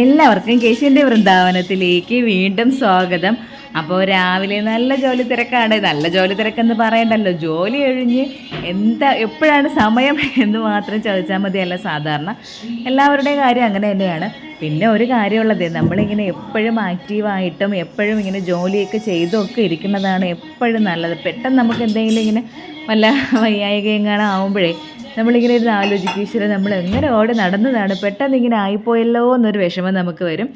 എല്ലാവർക്കും കേശുവിന്റെ വൃന്ദാവനത്തിലേക്ക് വീണ്ടും സ്വാഗതം. അപ്പോൾ രാവിലെ നല്ല ജോലി തിരക്കാണ്. നല്ല ജോലി തിരക്കെന്ന് പറയണ്ടല്ലോ. ജോലി ഒഴിഞ്ഞ് എന്താ എപ്പോഴാണ് സമയം എന്ന് മാത്രം ചോദിച്ചാൽ മതിയല്ല സാധാരണ. എല്ലാവരുടെയും കാര്യം അങ്ങനെ തന്നെയാണ്. പിന്നെ ഒരു കാര്യമുള്ളത് നമ്മളിങ്ങനെ എപ്പോഴും ആക്റ്റീവായിട്ടും എപ്പോഴും ഇങ്ങനെ ജോലിയൊക്കെ ചെയ്തൊക്കെ ഇരിക്കുന്നതാണ് എപ്പോഴും നല്ലത്. പെട്ടെന്ന് നമുക്ക് എന്തെങ്കിലും ഇങ്ങനെ വല്ല വയ്യായിക എങ്ങാനും ആവുമ്പോഴേ നമ്മളിങ്ങനെ ഇരുന്ന് ആലോചിക്കും ഈശ്വരൻ നമ്മൾ എങ്ങനെ ഓടി നടന്നതാണ്? പെട്ടെന്ന് ഇങ്ങനെ ആയിപ്പോയല്ലോ എന്നൊരു വിഷമം നമുക്ക് വരും.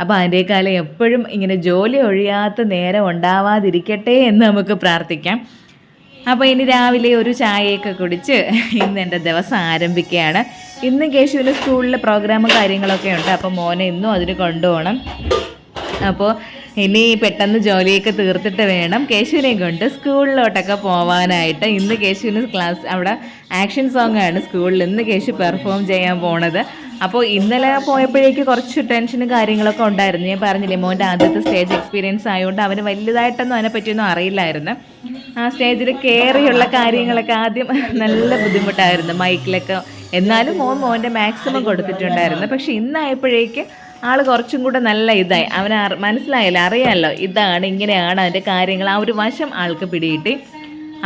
അപ്പോൾ അതിന്റെക്കാലം എപ്പോഴും ഇങ്ങനെ ജോലി ഒഴിയാത്ത നേരം ഉണ്ടാവാതിരിക്കട്ടെ എന്ന് നമുക്ക് പ്രാർത്ഥിക്കാം. അപ്പോൾ ഇനി രാവിലെ ഒരു ചായയൊക്കെ കുടിച്ച് ഇന്ന് എന്റെ ദിവസം ആരംഭിക്കുകയാണ്. ഇന്ന് കേശുവിന്റെ സ്കൂളിലെ പ്രോഗ്രാമും കാര്യങ്ങളൊക്കെ ഉണ്ട്. അപ്പോൾ മോനെ ഇന്നും അതിന് കൊണ്ടുപോകണം. അപ്പോൾ ഇനി പെട്ടെന്ന് ജോലിയൊക്കെ തീർത്തിട്ട് വേണം. കേശുവിനെ കൊണ്ട് സ്കൂളിലോട്ടൊക്കെ പോവാനായിട്ട്. ഇന്ന് കേശുവിന് ക്ലാസ് അവിടെ ആക്ഷൻ സോങ് ആണ് സ്കൂളിൽ. ഇന്ന് കേശു പെർഫോം ചെയ്യാൻ പോണത്. അപ്പോൾ ഇന്നലെ പോയപ്പോഴേക്ക് കുറച്ച് ടെൻഷനും കാര്യങ്ങളൊക്കെ ഉണ്ടായിരുന്നു. ഞാൻ പറഞ്ഞില്ലേ മോന്റെ ആദ്യത്തെ സ്റ്റേജ് എക്സ്പീരിയൻസ് ആയതുകൊണ്ട് അവന് വലുതായിട്ടൊന്നും അതിനെപ്പറ്റിയൊന്നും അറിയില്ലായിരുന്നു. ആ സ്റ്റേജിൽ കയറിയുള്ള കാര്യങ്ങളൊക്കെ ആദ്യം നല്ല ബുദ്ധിമുട്ടായിരുന്നു മൈക്കിലൊക്കെ. എന്നാലും മോൻ മോന്റെ മാക്സിമം കൊടുത്തിട്ടുണ്ടായിരുന്നു. പക്ഷെ ഇന്നായപ്പോഴേക്ക് ആൾ കുറച്ചും കൂടെ നല്ല ഇതായി. അവന് മനസ്സിലായല്ലോ? അറിയാമല്ലോ ഇതാണ് ഇങ്ങനെയാണ് അതിന്റെ കാര്യങ്ങൾ. ആ ഒരു വശം ആൾക്ക് പിടികിട്ടി.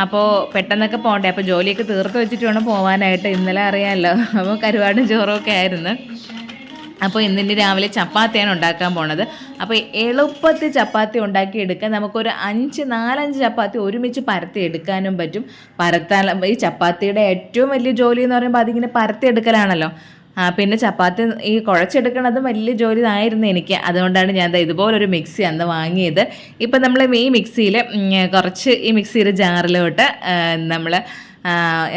അപ്പോൾ പെട്ടെന്നൊക്കെ പോകണ്ടേ അപ്പോൾ ജോലിയൊക്കെ തീർത്ത് വെച്ചിട്ട് വേണം പോകാനായിട്ട് ഇന്നലെ അറിയാമല്ലോ അപ്പോൾ കരുവാടും ചോറൊക്കെ ആയിരുന്നു. അപ്പോൾ ഇന്നിന് രാവിലെ ചപ്പാത്തിയാണ് ഉണ്ടാക്കാൻ പോണത്. അപ്പോൾ എളുപ്പത്തിൽ ചപ്പാത്തി ഉണ്ടാക്കി ഉണ്ടാക്കിയെടുക്കാൻ നമുക്കൊരു അഞ്ച് നാലഞ്ച് ചപ്പാത്തി ഒരുമിച്ച് പരത്തി എടുക്കാനും പറ്റും. പരത്താൻ ഈ ചപ്പാത്തിയുടെ ഏറ്റവും വലിയ ജോലി എന്ന് പറയുമ്പോൾ അതിങ്ങനെ പരത്തി എടുക്കലാണല്ലോ. പിന്നെ ചപ്പാത്തി ഈ കുഴച്ചെടുക്കണത് വലിയ ജോലി ആയിരുന്നു എനിക്ക്. അതുകൊണ്ടാണ് ഞാൻ ഇതുപോലൊരു മിക്സി അന്ന് വാങ്ങിയത്. ഇപ്പം നമ്മൾ ഈ മിക്സിയിൽ കുറച്ച് ഈ മിക്സിയുടെ ജാറിലോട്ട് നമ്മൾ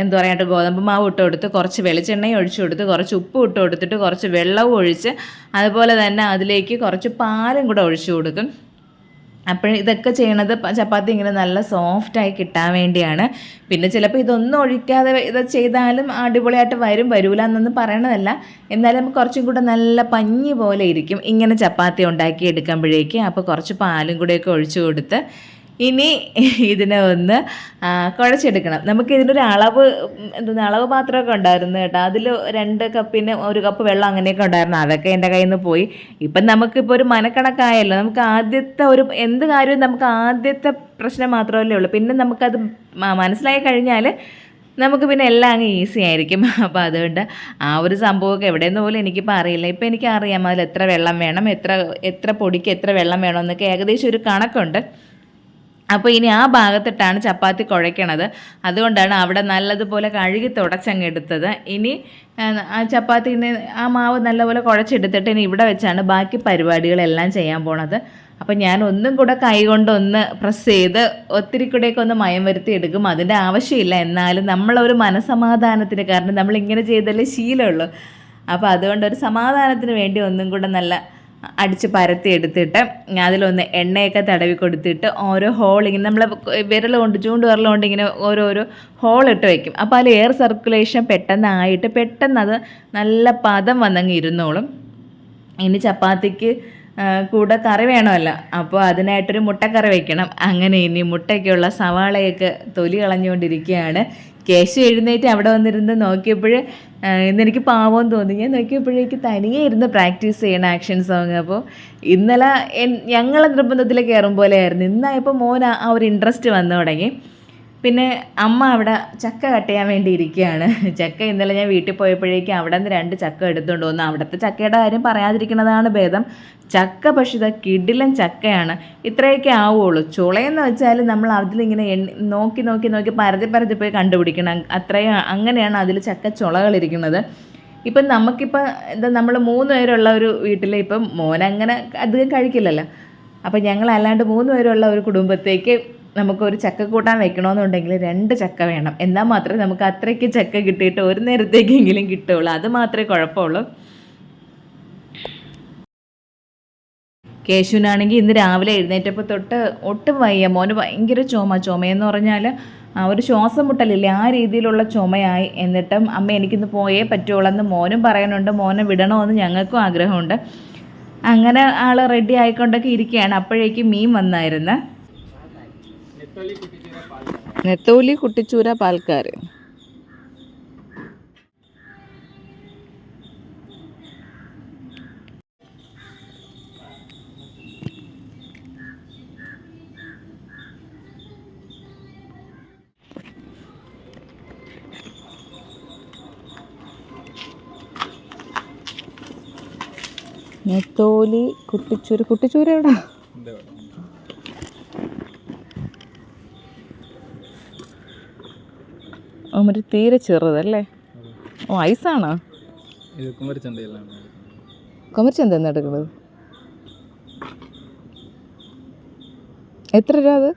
എന്താ പറയുക ഗോതമ്പ് മാവ് ഇട്ട് കൊടുത്ത് കുറച്ച് വെളിച്ചെണ്ണയും ഒഴിച്ചു കൊടുത്ത് കുറച്ച് ഉപ്പ് ഇട്ട് കൊടുത്തിട്ട് കുറച്ച് വെള്ളവും ഒഴിച്ച് അതുപോലെ തന്നെ അതിലേക്ക് കുറച്ച് പാലും കൂടെ ഒഴിച്ചു കൊടുക്കും. അപ്പോൾ ഇതൊക്കെ ചെയ്യണത് ചപ്പാത്തി ഇങ്ങനെ നല്ല സോഫ്റ്റായി കിട്ടാൻ വേണ്ടിയാണ്. പിന്നെ ചിലപ്പോൾ ഇതൊന്നും ഒഴിക്കാതെ ഇത് ചെയ്താലും അടിപൊളിയായിട്ട് വരും വരൂല എന്നൊന്നും പറയണതല്ല. എന്നാലും നമുക്ക് കുറച്ചും കൂടെ നല്ല പഞ്ഞി പോലെ ഇരിക്കും. ഇങ്ങനെ ചപ്പാത്തി ഉണ്ടാക്കി എടുക്കുമ്പോഴേക്ക് അപ്പോൾ കുറച്ച് പാലും കൂടെയൊക്കെ ഒഴിച്ചു കൊടുത്ത് ഇനി ഇതിനെ ഒന്ന് കുഴച്ചെടുക്കണം. നമുക്ക് ഇതിനൊരു അളവ് എന്തോ അളവ് പാത്രമൊക്കെ ഉണ്ടായിരുന്നു കേട്ടോ. അതിൽ രണ്ട് കപ്പിന് ഒരു കപ്പ് വെള്ളം അങ്ങനെയൊക്കെ ഉണ്ടായിരുന്നു. അതൊക്കെ എന്റെ കയ്യിൽ നിന്ന് പോയി. ഇപ്പം നമുക്കിപ്പോൾ ഒരു മനക്കണക്കായല്ലോ. നമുക്ക് ആദ്യത്തെ ഒരു എന്ത് കാര്യവും നമുക്ക് ആദ്യത്തെ പ്രശ്നം മാത്രമല്ലേ ഉള്ളൂ. പിന്നെ നമുക്കത് മനസ്സിലായി കഴിഞ്ഞാൽ നമുക്ക് പിന്നെ എല്ലാം അങ്ങ് ഈസി ആയിരിക്കും. അപ്പോൾ അതുകൊണ്ട് ആ ഒരു സംഭവമൊക്കെ എവിടെയെന്ന് പോലും എനിക്കിപ്പോൾ അറിയില്ല. ഇപ്പം എനിക്കറിയാം അതിൽ എത്ര വെള്ളം വേണം എത്ര എത്ര പൊടിക്ക് എത്ര വെള്ളം വേണം എന്നൊക്കെ. ഏകദേശം ഒരു കണക്കുണ്ട്. അപ്പോൾ ഇനി ആ ഭാഗത്തിട്ടാണ് ചപ്പാത്തി കുഴയ്ക്കണത് അതുകൊണ്ടാണ് അവിടെ നല്ലതുപോലെ കഴുകി തുടച്ചങ്ങ് എടുത്തത്. ഇനി ആ, ചപ്പാത്തിനെ ആ മാവ് നല്ലപോലെ കുഴച്ചെടുത്തിട്ട് ഇനി ഇവിടെ വെച്ചാണ് ബാക്കി പരിപാടികളെല്ലാം ചെയ്യാൻ പോണത്. അപ്പം ഞാൻ ഒന്നും കൂടെ കൈകൊണ്ട് ഒന്ന് പ്രസ് ചെയ്ത് ഒത്തിരി കൂടെയൊക്കെ ഒന്ന് മയം വരുത്തി എടുക്കും. അതിന്റെ ആവശ്യമില്ല. എന്നാലും നമ്മളൊരു മനസമാധാനത്തിന് കാരണം നമ്മൾ ഇങ്ങനെ ചെയ്തല്ലേ ശീലമുള്ളൂ. അപ്പോൾ അതുകൊണ്ട് ഒരു സമാധാനത്തിന് വേണ്ടി ഒന്നും കൂടെ നല്ല അടിച്ച് പരത്തി എടുത്തിട്ട് അതിലൊന്ന് എണ്ണയൊക്കെ തടവി കൊടുത്തിട്ട് ഓരോ ഹോൾ ഇങ്ങനെ നമ്മൾ വിരൽ കൊണ്ട് ചൂണ്ട് വിരൽ കൊണ്ട് ഇങ്ങനെ ഓരോരോ ഹോൾ ഇട്ട് വയ്ക്കും അപ്പോൾ അതിൽ എയർ സർക്കുലേഷൻ പെട്ടെന്നായിട്ട് പെട്ടെന്ന് അത് നല്ല പദം വന്നങ്ങ് ഇരുന്നോളും. ഇനി ചപ്പാത്തിക്ക് കൂടെ കറി വേണമല്ലോ. അപ്പോൾ അതിനായിട്ടൊരു മുട്ടക്കറി വെക്കണം. അങ്ങനെ ഇനി മുട്ടയ്ക്കുള്ള സവാളയൊക്കെ തൊലി കളഞ്ഞുകൊണ്ടിരിക്കുകയാണ്. കേശു എഴുന്നേറ്റ് അവിടെ വന്നിരുന്ന് നോക്കിയപ്പോൾ ഇന്നെനിക്ക് പാവം തോന്നി. ഞാൻ നോക്കിയപ്പോഴേക്ക് തനിയെ ഇരുന്ന് പ്രാക്ടീസ് ചെയ്യണം ആക്ഷൻ സോങ്. അപ്പോൾ ഇന്നലെ ഞങ്ങളെ നിർബന്ധത്തിൽ കയറും പോലെയായിരുന്നു ഇന്നായപ്പോൾ മോൻ ആ ഒരു ഇൻട്രസ്റ്റ് വന്നു തുടങ്ങി. പിന്നെ അമ്മ അവിടെ ചക്ക കട്ട് ചെയ്യാൻ വേണ്ടി ഇരിക്കുകയാണ്. ചക്ക ഇന്നലെ ഞാൻ വീട്ടിൽ പോയപ്പോഴേക്കും അവിടെ നിന്ന് രണ്ട് ചക്ക എടുത്തുകൊണ്ട് വന്നു. അവിടുത്തെ ചക്കയുടെ കാര്യം പറയാതിരിക്കുന്നതാണ് ഭേദം. ചക്ക പക്ഷേ ഇതാ കിടിലൻ ചക്കയാണ്. ഇത്രയൊക്കെ ആവുള്ളൂ. ചുളയെന്ന് വെച്ചാൽ നമ്മൾ അതിലിങ്ങനെ ഇങ്ങനെ നോക്കി നോക്കി നോക്കി പരതി പരതി പോയി കണ്ടുപിടിക്കണം. അത്രയും അങ്ങനെയാണ് അതിൽ ചക്ക ചുളകളിരിക്കുന്നത് ഇപ്പം നമുക്കിപ്പോൾ എന്താ നമ്മൾ മൂന്ന് പേരുള്ള ഒരു വീട്ടിൽ ഇപ്പം മോനങ്ങനെ അധികം കഴിക്കില്ലല്ലോ. അപ്പം ഞങ്ങൾ അല്ലാണ്ട് മൂന്ന് പേരുള്ള ഒരു കുടുംബത്തേക്ക് നമുക്കൊരു ചക്ക കൂട്ടാൻ വെക്കണമെന്നുണ്ടെങ്കിൽ രണ്ട് ചക്ക വേണം. എന്നാൽ മാത്രമേ നമുക്ക് അത്രയ്ക്ക് ചക്ക കിട്ടിയിട്ട് ഒരു നേരത്തേക്കെങ്കിലും കിട്ടുള്ളൂ അത് മാത്രമേ കുഴപ്പമുള്ളൂ. കേശുവിനാണെങ്കിൽ ഇന്ന് രാവിലെ എഴുന്നേറ്റപ്പോൾ തൊട്ട് ഒട്ടും വയ്യ. മോന് ഭയങ്കര ചുമ. ചുമയെന്ന് പറഞ്ഞാൽ ഒരു ശ്വാസം മുട്ടലില്ലേ? ആ രീതിയിലുള്ള ചുമയായി. എന്നിട്ടും അമ്മ എനിക്കിന്ന് പോയേ പറ്റുള്ളൂ മോനും പറയാനുണ്ട്. മോനെ വിടണമെന്ന് ഞങ്ങൾക്കും ആഗ്രഹമുണ്ട്. അങ്ങനെ ആൾ റെഡി ആയിക്കൊണ്ടൊക്കെ ഇരിക്കുകയാണ്. അപ്പോഴേക്കും മീൻ വന്നായിരുന്നു. നെത്തോലി കുട്ടിച്ചൂര പാൽക്കാർ. നെത്തോലി കുട്ടിച്ചൂര്. കുട്ടിച്ചൂര് എവിടാ? മറ്റേ തീരെ ചെറുതല്ലേ ഓ ഐസാണോ? ഇത് കുമരിച്ചന്തയിലാണ് കൊമരിച്ചന്ത എന്താ എടുക്കുന്നത്? എത്ര രൂപ അത്?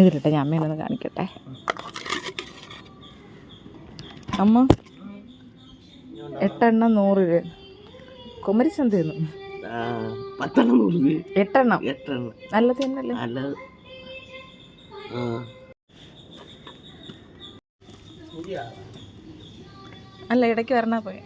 ഇതിലിട്ടെ ഞാൻ അമ്മേനൊന്ന് കാണിക്കട്ടെ. അമ്മ എട്ടെണ്ണം നൂറ് രൂപ. കുമരിച്ചന്തയെന്നു പത്തെണ്ണം എട്ടെണ്ണം? എട്ടെണ്ണം. നല്ല തന്നെയല്ലേ? അല്ല ഇടയ്ക്ക് വരണാ പോയി.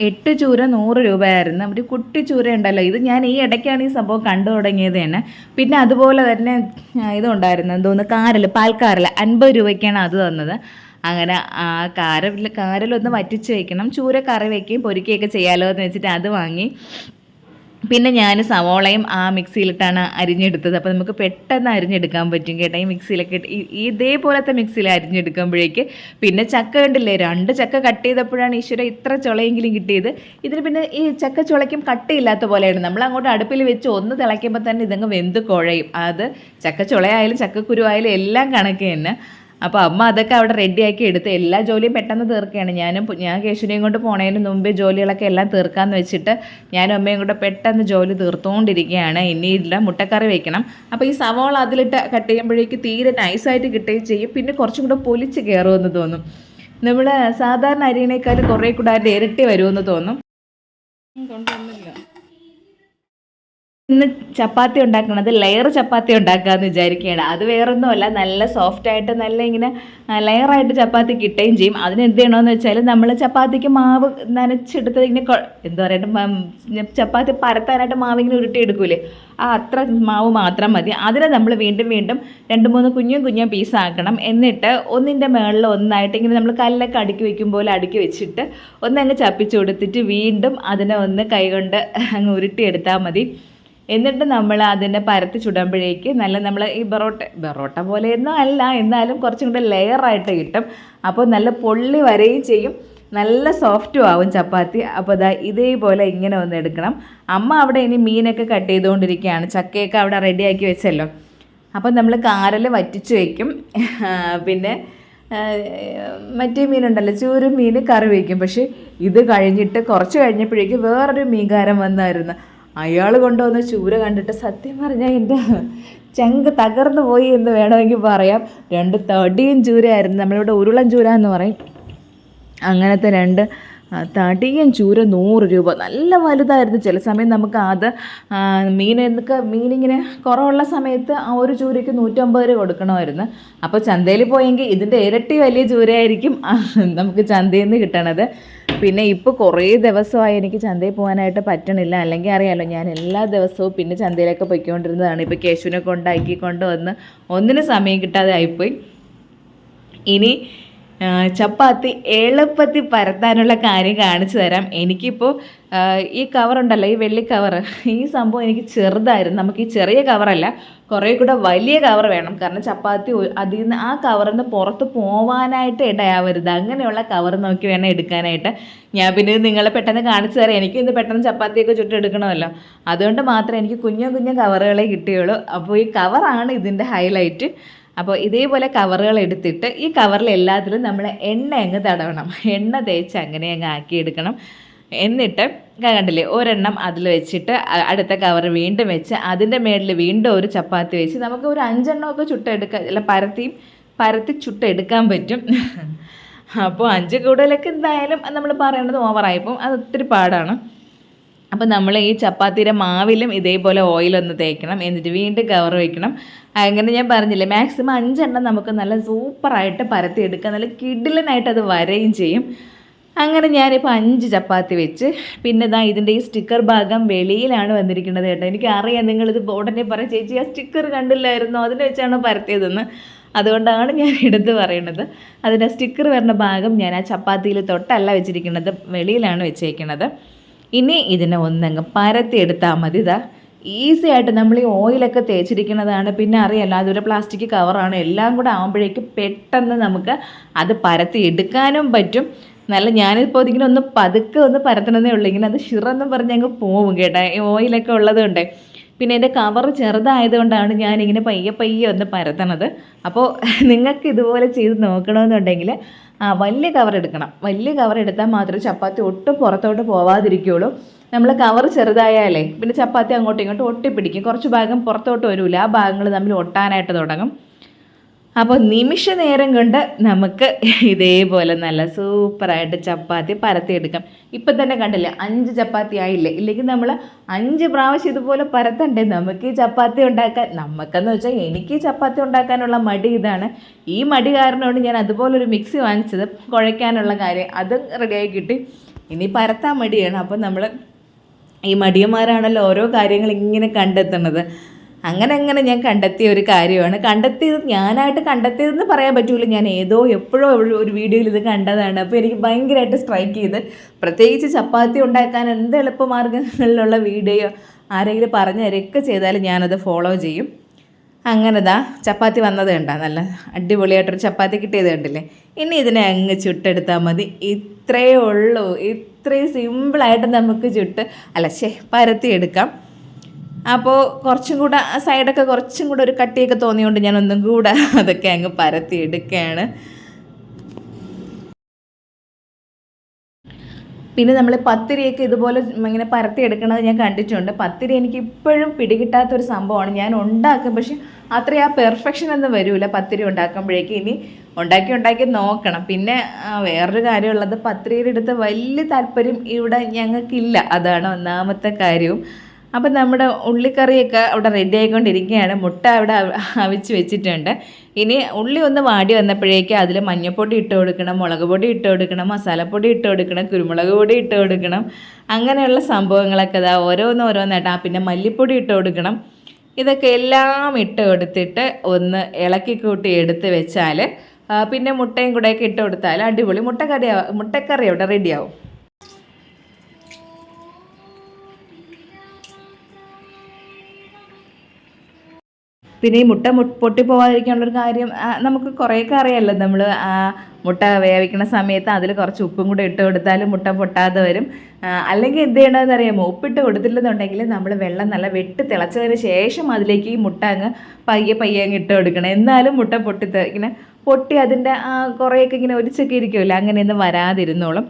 എട്ട് ചൂര നൂറ് രൂപയായിരുന്നു. ഒരു കുട്ടി ചൂര ഉണ്ടല്ലോ ഇത് ഞാൻ ഈ ഇടയ്ക്കാണ് ഈ സംഭവം കണ്ടു തുടങ്ങിയത് തന്നെ. പിന്നെ അതുപോലെ തന്നെ ഇതുണ്ടായിരുന്നു. എന്തോന്ന്? കാരൽ പാൽക്കാരൽ അൻപത് രൂപയ്ക്കാണ് അത് തന്നത്. അങ്ങനെ ആ കാരൽ കാരലൊന്ന് വറ്റിച്ച് വെക്കണം. ചൂര കറി വയ്ക്കുകയും പൊരിക്കുകയൊക്കെ ചെയ്യാമല്ലോ എന്ന് വെച്ചിട്ട് അത് വാങ്ങി. പിന്നെ ഞാൻ സവോളയും ആ മിക്സിയിലിട്ടാണ് അരിഞ്ഞെടുത്തത്. അപ്പോൾ നമുക്ക് പെട്ടെന്ന് അരിഞ്ഞെടുക്കാൻ പറ്റും കേട്ടോ ഈ മിക്സിയിലൊക്കെ ഇതേപോലത്തെ മിക്സിയിൽ അരിഞ്ഞെടുക്കുമ്പോഴേക്ക് പിന്നെ ചക്ക കണ്ടില്ലേ രണ്ട് ചക്ക കട്ട് ചെയ്തപ്പോഴാണ് ഈശ്വര ഇത്ര ചുളയെങ്കിലും കിട്ടിയത്. ഇതിന് പിന്നെ ഈ ചക്ക ചുളയ്ക്കും കട്ടയില്ലാത്ത പോലെയാണ്. നമ്മൾ അങ്ങോട്ട് അടുപ്പിൽ വെച്ച് ഒന്ന് തിളയ്ക്കുമ്പോൾ തന്നെ ഇതങ്ങ് വെന്ത് കുഴയും. അത് ചക്ക ചുളയായാലും ചക്കക്കുരു ആയാലും എല്ലാം കണക്ക് തന്നെ. അപ്പോൾ അമ്മ അതൊക്കെ അവിടെ റെഡിയാക്കി എടുത്ത് എല്ലാ ജോലിയും പെട്ടെന്ന് തീർക്കുകയാണ്. ഞാനും ഞാൻ കേശുനെയും കൊണ്ട് പോണതിന് മുമ്പേ ജോലികളൊക്കെ എല്ലാം തീർക്കാമെന്ന് വെച്ചിട്ട് ഞാനും അമ്മയും കൂടെ പെട്ടെന്ന് ജോലി തീർത്തുകൊണ്ടിരിക്കുകയാണ് ഇനി ഇനിയില്ല മുട്ടക്കറി വെക്കണം. അപ്പോൾ ഈ സവോള അതിലിട്ട് കട്ട് ചെയ്യുമ്പോഴേക്ക് തീരെ നൈസായിട്ട് കിട്ടുകയും ചെയ്യും. പിന്നെ കുറച്ചും കൂടെ പൊലിച്ച് കയറുമെന്ന് തോന്നും. നമ്മൾ സാധാരണ അരിയിനേക്കാൾ കുറേ കൂടെ അതിന്റെ ഇരട്ടി വരുമെന്ന് തോന്നും. കൊണ്ടുവന്നില്ല. ഇന്ന് ചപ്പാത്തി ഉണ്ടാക്കണത് ലെയർ ചപ്പാത്തി ഉണ്ടാക്കാമെന്ന് വിചാരിക്കുകയാണ്. അത് വേറൊന്നുമല്ല നല്ല സോഫ്റ്റ് ആയിട്ട് നല്ല ഇങ്ങനെ ലെയറായിട്ട് ചപ്പാത്തി കിട്ടുകയും ചെയ്യും. അതിന് എന്ത് ചെയ്യണമെന്ന് വെച്ചാൽ നമ്മൾ ചപ്പാത്തിക്ക് മാവ് നനച്ചെടുത്തത് ഇങ്ങനെ എന്താ പറയുക ചപ്പാത്തി പരത്താനായിട്ട് മാവ് ഇങ്ങനെ ഉരുട്ടി എടുക്കൂലേ ആ അത്ര മാവ് മാത്രം മതി. അതിനെ നമ്മൾ വീണ്ടും വീണ്ടും രണ്ട് മൂന്ന് കുഞ്ഞും കുഞ്ഞും പീസാക്കണം എന്നിട്ട് ഒന്നിന്റെ മുകളിൽ ഒന്നായിട്ട് ഇങ്ങനെ നമ്മൾ കല്ലൊക്കെ അടുക്കി വെക്കും പോലെ അടുക്കി വെച്ചിട്ട് ഒന്നങ്ങ് ചപ്പിച്ചു കൊടുത്തിട്ട് വീണ്ടും അതിനെ ഒന്ന് കൈകൊണ്ട് അങ്ങ് ഉരുട്ടിയെടുത്താൽ മതി. എന്നിട്ട് നമ്മൾ അതിനെ പരത്തി ചുടുമ്പോഴേക്ക് നല്ല നമ്മൾ ഈ ബറോട്ട ബറോട്ട പോലെയൊന്നും അല്ല എന്നാലും കുറച്ചും കൂടെ ലെയറായിട്ട് കിട്ടും. അപ്പോൾ നല്ല പൊള്ളി വരെയും ചെയ്യും. നല്ല സോഫ്റ്റും ആവും ചപ്പാത്തി. അപ്പോൾ ഇതാ ഇതേപോലെ ഇങ്ങനെ ഒന്ന് എടുക്കണം. അമ്മ അവിടെ ഇനി മീനൊക്കെ കട്ട് ചെയ്തുകൊണ്ടിരിക്കുകയാണ്. ചക്കയൊക്കെ അവിടെ റെഡിയാക്കി വെച്ചല്ലോ. അപ്പോൾ നമ്മൾ കാരൽ വറ്റിച്ച് വയ്ക്കും പിന്നെ മറ്റേ മീനുണ്ടല്ലോ ചൂരും മീൻ കറി വയ്ക്കും പക്ഷേ ഇത് കഴിഞ്ഞിട്ട് കുറച്ച് കഴിഞ്ഞപ്പോഴേക്ക് വേറൊരു മീൻകാരൻ വന്നായിരുന്നു. അയാൾ കൊണ്ടുവന്ന ചൂര കണ്ടിട്ട് സത്യം പറഞ്ഞാൽ എന്റെ ചങ്ക് തകർന്നു പോയി എന്ന് വേണമെങ്കിൽ പറയാം. രണ്ട് തടിയും ചൂരയായിരുന്നു. നമ്മളിവിടെ ഉരുളൻ ചൂര എന്ന് പറയും. അങ്ങനത്തെ രണ്ട് തടിയൻ ചൂര നൂറ് രൂപ. നല്ല വലുതായിരുന്നു. ചില സമയം നമുക്ക് അത് മീൻ എന്നൊക്കെ മീനിങ്ങനെ കുറവുള്ള സമയത്ത് ആ ഒരു ചൂരയ്ക്ക് നൂറ്റമ്പത് രൂപ കൊടുക്കണമായിരുന്നു. അപ്പോൾ ചന്തയിൽ പോയെങ്കിൽ ഇതിന്റെ ഇരട്ടി വലിയ ചൂരയായിരിക്കും നമുക്ക് ചന്തയിൽ നിന്ന് കിട്ടണത്. പിന്നെ ഇപ്പോൾ കുറേ ദിവസമായി എനിക്ക് ചന്തയിൽ പോകാനായിട്ട് പറ്റണില്ല. അല്ലെങ്കിൽ അറിയാമല്ലോ ഞാൻ എല്ലാ ദിവസവും പിന്നെ ചന്തയിലൊക്കെ പോയിക്കൊണ്ടിരുന്നതാണ്. ഇപ്പോൾ കേശുവിനെ കൊണ്ടാക്കി കൊണ്ടുവന്ന് ഒന്നിനും സമയം കിട്ടാതെ ആയിപ്പോയി. ഇനി ചപ്പാത്തി എളുപ്പത്തിൽ പരത്താനുള്ള കാര്യം കാണിച്ചു തരാം. എനിക്കിപ്പോൾ ഈ കവറുണ്ടല്ലോ ഈ വെള്ളി കവർ ഈ സംഭവം എനിക്ക് ചെറുതായിരുന്നു. നമുക്ക് ഈ ചെറിയ കവറല്ല കുറേ കൂടെ വലിയ കവർ വേണം. കാരണം ചപ്പാത്തി അതിൽ നിന്ന് ആ കവറിൽ നിന്ന് പുറത്ത് പോവാനായിട്ട് ഇടയാവരുത്. അങ്ങനെയുള്ള കവർ നോക്കി വേണം എടുക്കാനായിട്ട്. ഞാൻ പിന്നെ നിങ്ങളെ പെട്ടെന്ന് കാണിച്ചു തരാം. എനിക്കും ഇന്ന് പെട്ടെന്ന് ചപ്പാത്തിയൊക്കെ ചുട്ടെടുക്കണമല്ലോ അതുകൊണ്ട് മാത്രമേ എനിക്ക് കുഞ്ഞു കുഞ്ഞു കവറുകളെ കിട്ടിയുള്ളൂ. അപ്പോൾ ഈ കവറാണ് ഇതിന്റെ ഹൈലൈറ്റ് അപ്പോൾ ഇതേപോലെ കവറുകൾ എടുത്തിട്ട് ഈ കവറിൽ എല്ലാത്തിലും നമ്മൾ എണ്ണ അങ്ങ് തടവണം. എണ്ണ തേച്ച് അങ്ങനെ അങ്ങ് ആക്കിയെടുക്കണം എന്നിട്ട് കണ്ടില്ലേ ഒരെണ്ണം അതിൽ വെച്ചിട്ട് അടുത്ത കവർ വീണ്ടും വെച്ച് അതിന്റെ മേളിൽ വീണ്ടും ഒരു ചപ്പാത്തി വെച്ച് നമുക്ക് ഒരു അഞ്ചെണ്ണമൊക്കെ ചുട്ടെടുക്കാം. അല്ല പരത്തിയും പരത്തി ചുട്ടെടുക്കാൻ പറ്റും. അപ്പോൾ അഞ്ച് കൂടുതലൊക്കെ എന്തായാലും നമ്മൾ പറയണത് ഓവറായിപ്പോൾ അത് ഒത്തിരി പാടാണ്. അപ്പോൾ നമ്മൾ ഈ ചപ്പാത്തിയുടെ മാവിലും ഇതേപോലെ ഓയിലൊന്ന് തേക്കണം. എന്നിട്ട് വീണ്ടും കവർ വയ്ക്കണം അങ്ങനെ ഞാൻ പറഞ്ഞില്ലേ മാക്സിമം അഞ്ചെണ്ണം നമുക്ക് നല്ല സൂപ്പറായിട്ട് പരത്തിയെടുക്കാം നല്ല കിഡിലനായിട്ട് അത് വരയും ചെയ്യും. അങ്ങനെ ഞാനിപ്പോൾ അഞ്ച് ചപ്പാത്തി വെച്ച് പിന്നെ ഇതാ ഇതിന്റെ ഈ സ്റ്റിക്കർ ഭാഗം വെളിയിലാണ് വന്നിരിക്കുന്നത് കേട്ടോ. എനിക്കറിയാം നിങ്ങളിത് ഉടനെ പറയും ചേച്ചി ആ സ്റ്റിക്കർ കണ്ടില്ലായിരുന്നോ? അതിനെ വെച്ചാണ് പരത്തിയതെന്ന്? അതുകൊണ്ടാണ് ഞാൻ എടുത്ത് പറയുന്നത് അതിന്റെ സ്റ്റിക്കർ വരുന്ന ഭാഗം ഞാൻ ആ ചപ്പാത്തിയിൽ തൊട്ടല്ല വെച്ചിരിക്കുന്നത് വെളിയിലാണ് വെച്ചേക്കുന്നത് ഇനി ഇതിനെ ഒന്നങ്ങ് പരത്തി എടുത്താൽ മതി ഇതാ ഈസി ആയിട്ട് നമ്മൾ ഈ ഓയിലൊക്കെ തേച്ചിരിക്കുന്നതാണ്. പിന്നെ അറിയാലോ അതൊരു പ്ലാസ്റ്റിക് കവറാണ് എല്ലാം കൂടെ ആകുമ്പോഴേക്കും പെട്ടെന്ന് നമുക്ക് അത് പരത്തി എടുക്കാനും പറ്റും. നല്ല ഞാനിപ്പോൾ ഇതിങ്ങനെ ഒന്ന് പതുക്കെ ഒന്ന് പരത്തണമെന്നേ ഉള്ളൂ. ഇങ്ങനെ അത് ഷിറെന്ന് പറഞ്ഞ് അങ്ങ് പോവും കേട്ടോ. ഈ ഓയിലൊക്കെ ഉള്ളതുകൊണ്ട് പിന്നെ എന്റെ കവർ ചെറുതായതുകൊണ്ടാണ് ഞാനിങ്ങനെ പയ്യെ പയ്യെ ഒന്ന് പരത്തണത്. അപ്പോൾ നിങ്ങൾക്ക് ഇതുപോലെ ചെയ്ത് നോക്കണമെന്നുണ്ടെങ്കിൽ ആ വലിയ കവർ എടുക്കണം. വലിയ കവർ എടുത്താൽ മാത്രമേ ചപ്പാത്തി ഒട്ടും പുറത്തോട്ട് പോവാതിരിക്കുകയുള്ളൂ. നമ്മൾ കവർ ചെറുതായാലേ പിന്നെ ചപ്പാത്തി അങ്ങോട്ടും ഇങ്ങോട്ടും ഒട്ടിപ്പിടിക്കും. കുറച്ച് ഭാഗം പുറത്തോട്ട് വരില്ല ആ ഭാഗങ്ങൾ തമ്മിൽ ഒട്ടാനായിട്ട് തുടങ്ങും. അപ്പോൾ നിമിഷ നേരം കൊണ്ട് നമുക്ക് ഇതേപോലെ നല്ല സൂപ്പറായിട്ട് ചപ്പാത്തി പരത്തിയെടുക്കാം. ഇപ്പം തന്നെ കണ്ടില്ലേ അഞ്ച് ചപ്പാത്തി ആയില്ലേ? ഇല്ലെങ്കിൽ നമ്മൾ അഞ്ച് പ്രാവശ്യം ഇതുപോലെ പരത്തണ്ടേ? നമുക്ക് ഈ ചപ്പാത്തി ഉണ്ടാക്കാൻ നമുക്കെന്ന് വെച്ചാൽ എനിക്ക് ചപ്പാത്തി ഉണ്ടാക്കാനുള്ള മടി ഇതാണ്. ഈ മടി കാരണമാണ് ഞാൻ അതുപോലൊരു മിക്സി വാങ്ങിച്ചത് കുഴയ്ക്കാനുള്ള കാര്യം അതും റെഡിയായി കിട്ടി. ഇനി പരത്താൻ മടിയാണ്. അപ്പം നമ്മൾ ഈ മടിയന്മാരാണല്ലോ ഓരോ കാര്യങ്ങൾ ഇങ്ങനെ കണ്ടെത്തുന്നത്. അങ്ങനെ അങ്ങനെ ഞാൻ കണ്ടെത്തിയ ഒരു കാര്യമാണ്. കണ്ടെത്തിയത് ഞാനായിട്ട് കണ്ടെത്തിയതെന്ന് പറയാൻ പറ്റൂല. ഞാൻ ഏതോ എപ്പോഴോ ഒരു വീഡിയോയിൽ ഇത് കണ്ടതാണ്. അപ്പോൾ എനിക്ക് ഭയങ്കരമായിട്ട് സ്ട്രൈക്ക് ചെയ്ത് പ്രത്യേകിച്ച് ചപ്പാത്തി ഉണ്ടാക്കാൻ എന്ത് എളുപ്പമാർഗങ്ങളിലുള്ള വീഡിയോ ആരെങ്കിലും പറഞ്ഞു തരൊക്കെ ചെയ്താലും ഞാനത് ഫോളോ ചെയ്യും. അങ്ങനെ ദാ ചപ്പാത്തി വന്നത് കണ്ട. നല്ല അടിപൊളിയായിട്ടൊരു ചപ്പാത്തി കിട്ടിയത് കണ്ടില്ലേ? ഇനി ഇതിനെ അങ്ങ് ചുട്ടെടുത്താൽ മതി. ഇത്രയേ ഉള്ളൂ. ഇത്രയും സിമ്പിളായിട്ട് നമുക്ക് ചുട്ട് അല്ല ശേ പരത്തിയെടുക്കാം അപ്പോൾ കുറച്ചും കൂടെ സൈഡൊക്കെ കുറച്ചും കൂടെ ഒരു കട്ടിയൊക്കെ തോന്നിയുകൊണ്ട് ഞാൻ ഒന്നും കൂടെ അതൊക്കെ അങ്ങ് പരത്തി എടുക്കുകയാണ്. പിന്നെ നമ്മൾ പത്തിരിയൊക്കെ ഇതുപോലെ ഇങ്ങനെ പരത്തി എടുക്കണത് ഞാൻ കണ്ടിട്ടുണ്ട്. പത്തിരി എനിക്ക് ഇപ്പോഴും പിടികിട്ടാത്തൊരു സംഭവമാണ്. ഞാൻ ഉണ്ടാക്കും പക്ഷെ അത്രയും ആ പെർഫെക്ഷൻ ഒന്നും വരില്ല പത്തിരി ഉണ്ടാക്കുമ്പോഴേക്ക്. ഇനി ഉണ്ടാക്കി ഉണ്ടാക്കി നോക്കണം. പിന്നെ വേറൊരു കാര്യമുള്ളത് പത്തിരിയുടെ അടുത്ത് വലിയ താല്പര്യം ഇവിടെ ഞങ്ങൾക്കില്ല. അതാണ് ഒന്നാമത്തെ കാര്യവും. അപ്പം നമ്മുടെ ഉള്ളിക്കറിയൊക്കെ അവിടെ റെഡി ആയിക്കൊണ്ടിരിക്കുകയാണ്. മുട്ട അവിടെ അവ- അവിച്ച് വെച്ചിട്ടുണ്ട്. ഇനി ഉള്ളി ഒന്ന് വാടി വന്നപ്പോഴേക്ക് അതിൽ മഞ്ഞൾപ്പൊടി ഇട്ട് കൊടുക്കണം മുളക് പൊടി ഇട്ട് കൊടുക്കണം മസാലപ്പൊടി ഇട്ട് കൊടുക്കണം കുരുമുളക് പൊടി ഇട്ട് കൊടുക്കണം. അങ്ങനെയുള്ള സംഭവങ്ങളൊക്കെ ഇതാ ഓരോന്ന് ഓരോന്നായിട്ട്. ആ പിന്നെ മല്ലിപ്പൊടി ഇട്ട് കൊടുക്കണം. ഇതൊക്കെ എല്ലാം ഇട്ട് കൊടുത്തിട്ട് ഒന്ന് ഇളക്കി കൂട്ടി എടുത്ത് വെച്ചാൽ പിന്നെ മുട്ടയും കൂടെയൊക്കെ ഇട്ട് കൊടുത്താൽ അടിപൊളി. മുട്ടക്കറി മുട്ടക്കറി അവിടെ റെഡിയാവും പിന്നെ ഈ മുട്ട പൊട്ടിപ്പോവാതിരിക്കാനുള്ളൊരു കാര്യം നമുക്ക് കുറേയൊക്കെ അറിയാമല്ലോ നമ്മൾ മുട്ട വേവിക്കുന്ന സമയത്ത് അതിൽ കുറച്ച് ഉപ്പും കൂടെ ഇട്ട് കൊടുത്താൽ മുട്ട പൊട്ടാതെ വരും. അല്ലെങ്കിൽ എന്ത് ചെയ്യണമെന്ന് അറിയാമോ? ഉപ്പിട്ട് കൊടുത്തില്ലെന്നുണ്ടെങ്കിൽ നമ്മൾ വെള്ളം നല്ല വെട്ടി തിളച്ചതിന് ശേഷം അതിലേക്ക് ഈ മുട്ട അങ്ങ് പയ്യെ പയ്യെ അങ്ങ് ഇട്ട് കൊടുക്കണം. എന്നാലും മുട്ട പൊട്ടി ഇങ്ങനെ പൊട്ടി അതിന്റെ കുറേയൊക്കെ ഇങ്ങനെ ഒരിച്ചൊക്കെ ഇരിക്കുമല്ലോ അങ്ങനെയൊന്നും വരാതിരുന്നോളും.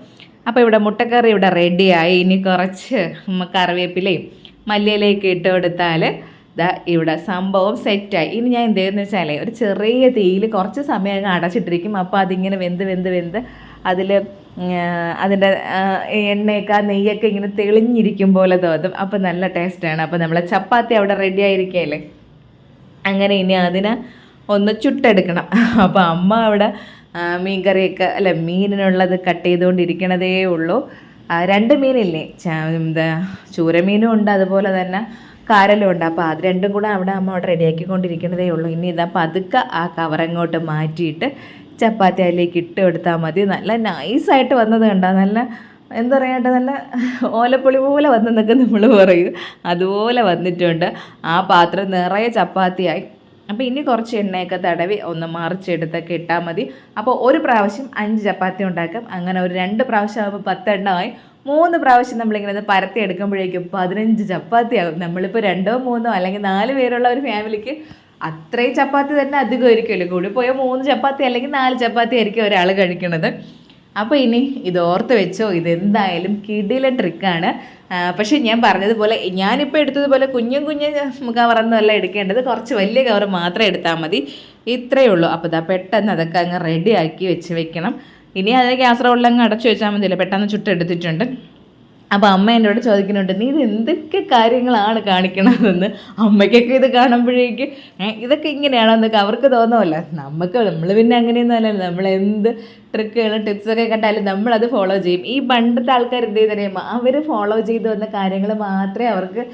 അപ്പോൾ ഇവിടെ മുട്ടക്കറി ഇവിടെ റെഡിയായി ഇനി കുറച്ച് കറിവേപ്പിലയും മല്ലിയിലേക്ക് ഇട്ട് കൊടുത്താൽ ദാ ഇവിടെ സംഭവം സെറ്റായി. ഇനി ഞാൻ എന്ത് വെച്ചാൽ ഒരു ചെറിയ തീയിൽ കുറച്ച് സമയം അങ്ങ് അടച്ചിട്ടിരിക്കും. അപ്പോൾ അതിങ്ങനെ വെന്ത് വെന്ത് വെന്ത് അതിൽ അതിന്റെ എണ്ണയൊക്കെ നെയ്യൊക്കെ ഇങ്ങനെ തെളിഞ്ഞിരിക്കും പോലെ തോന്നും. അപ്പോൾ നല്ല ടേസ്റ്റാണ്. അപ്പോൾ നമ്മളെ ചപ്പാത്തി അവിടെ റെഡി ആയിരിക്കുകയല്ലേ? അങ്ങനെ ഇനി അതിനെ ഒന്ന് ചുട്ടെടുക്കണം. അപ്പോൾ അമ്മ അവിടെ മീൻ മീൻകറിയൊക്കെ അല്ല മീനിനുള്ളത് കട്ട് ചെയ്തുകൊണ്ടിരിക്കണതേ ഉള്ളൂ. രണ്ട് മീനില്ലേ? എന്താ ചൂരമീനും ഉണ്ട് അതുപോലെ തന്നെ. കാരലും ഉണ്ട് അപ്പോൾ അത് രണ്ടും കൂടെ അവിടെ അമ്മ അവിടെ റെഡിയാക്കിക്കൊണ്ടിരിക്കണതേ ഉള്ളൂ. ഇനി ഇതാ പതുക്കെ ആ കവറങ്ങോട്ട് മാറ്റിയിട്ട് ചപ്പാത്തി അതിലേക്ക് ഇട്ട് കൊടുത്താൽ മതി. നല്ല നൈസായിട്ട് വന്നത് കണ്ടോ. നല്ല എന്താ പറയട്ടെ നല്ല ഓലപ്പൊളി പോലെ വന്നെന്നൊക്കെ നമ്മൾ പറയും. അതുപോലെ വന്നിട്ടുണ്ട്. ആ പാത്രം നിറയെ ചപ്പാത്തിയായി. അപ്പോൾ ഇനി കുറച്ച് എണ്ണയൊക്കെ തടവി ഒന്ന് മറിച്ചെടുത്തൊക്കെ ഇട്ടാൽ മതി. അപ്പോൾ ഒരു പ്രാവശ്യം അഞ്ച് ചപ്പാത്തി ഉണ്ടാക്കാം. അങ്ങനെ ഒരു രണ്ട് പ്രാവശ്യം ആകുമ്പോൾ പത്തെണ്ണമായി. മൂന്ന് പ്രാവശ്യം നമ്മളിങ്ങനെ ഇത് പരത്തി എടുക്കുമ്പോഴേക്കും പതിനഞ്ച് ചപ്പാത്തി ആകും. നമ്മളിപ്പോൾ രണ്ടോ മൂന്നോ അല്ലെങ്കിൽ നാല് പേരുള്ള ഒരു ഫാമിലിക്ക് അത്രയും ചപ്പാത്തി തന്നെ അധികമായിരിക്കുമല്ലോ. കൂടി പോയാൽ മൂന്ന് ചപ്പാത്തി അല്ലെങ്കിൽ നാല് ചപ്പാത്തി ആയിരിക്കും ഒരാൾ കഴിക്കുന്നത് അപ്പോൾ ഇനി ഇത് ഓർത്ത് വെച്ചോ ഇതെന്തായാലും കിടിലൻ ട്രിക്കാണ് പക്ഷേ ഞാൻ പറഞ്ഞതുപോലെ ഞാനിപ്പോൾ എടുത്തതുപോലെ കുഞ്ഞും കുഞ്ഞും കവറൊന്നുമല്ല എടുക്കേണ്ടത്. കുറച്ച് വലിയ കവർ മാത്രം എടുത്താൽ മതി. ഇത്രയേ ഉള്ളൂ. അപ്പോൾ ഇതാ പെട്ടെന്ന് അതൊക്കെ അങ്ങ് റെഡിയാക്കി വെച്ച് വെക്കണം. ഇനി അതിന് കാസറോളിൽ അങ്ങ് അടച്ചു വെച്ചാൽ മതിയല്ലോ. പെട്ടെന്ന് ചുട്ടെടുത്തിട്ടുണ്ട്. അപ്പോൾ അമ്മ എന്നോട് ചോദിക്കുന്നുണ്ട് നീ ഇത് എന്തൊക്കെ കാര്യങ്ങളാണ് കാണിക്കണതെന്ന്? അമ്മയ്ക്കൊക്കെ ഇത് കാണുമ്പോഴേക്ക് "ഏ, ഇതൊക്കെ ഇങ്ങനെയാണെന്നൊക്കെ അവർക്ക് തോന്നുമല്ലോ നമുക്ക് നമ്മൾ പിന്നെ അങ്ങനെയൊന്നും അല്ലല്ലോ. നമ്മൾ എന്ത് ട്രിക്കുകളും ടിപ്സൊക്കെ കണ്ടാലും നമ്മളത് ഫോളോ ചെയ്യും. ഈ പണ്ടത്തെ ആൾക്കാർ എന്ത് ചെയ്തറിയുമ്പോൾ അവർ ഫോളോ ചെയ്ത് വന്ന കാര്യങ്ങൾ മാത്രമേ അവർക്ക്